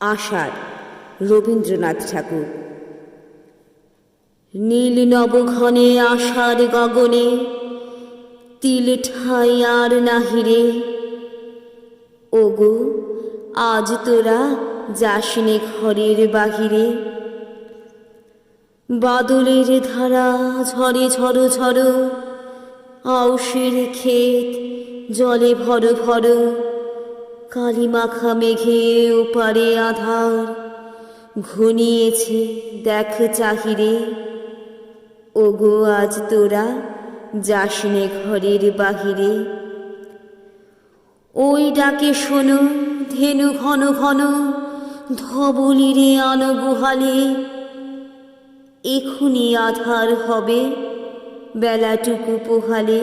আষাঢ়, রবীন্দ্রনাথ ঠাকুর। নীল নবঘনে আষাঢ় গগনে, তিল ঠাই আর নাহিরে ওগো, আজ তোরা যাসনে ঘরের বাহিরে। বাদলের ধারা ঝরে ঝরো ঝরো, আউশের ক্ষেত জলে ভর ভর। কালি মাখা মেঘে ওপারে আধার। ঘনিয়েছে, দেখ চাহিরে, ওগো আজ তোরা যাসনে ঘরের বাহিরে। ওই ডাকে শোনো, ধেনু ঘন ঘন, ধবলিরে আনো গুহালে। এখুনি আধার হবে, বেলাটুকু পোহালে।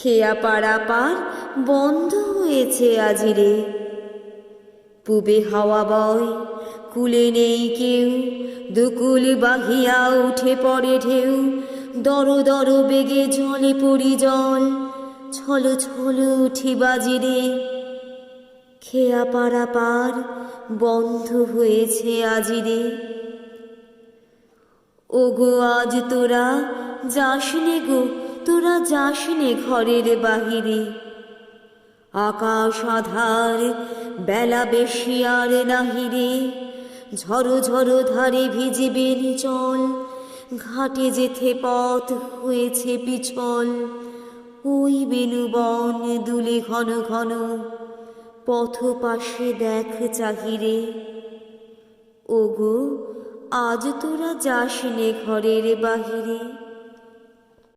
খেয়া পাড়া পার বন্ধ হয়েছে আজিরে। পুবে হাওয়া বয়, কুলে নেই কেউ, দুকুল বাহিয়া উঠে পড়ে ঢেউ। দর দর বেগে জলে পড়ি জল, ছলো ছলো উঠি বাজিরে। খেয়া পাড়া পার বন্ধ হয়েছে আজিরে। ওগো আজ তোরা যাসনে গো তোরা যাসনে ঘরের বাহিরে। আকাশ আধার, বেলা বেশি আর নাহিরে ঝড়ো ঝড়ো ধারে ভিজিবে চল ঘাটে যেতে পথ হয়েছে পিছল। ওই বেনুবন দুলে ঘন ঘন, পথ পাশে দেখ চাহিরে। ওগো, আজ তোরা যাসনে ঘরের বাহিরে।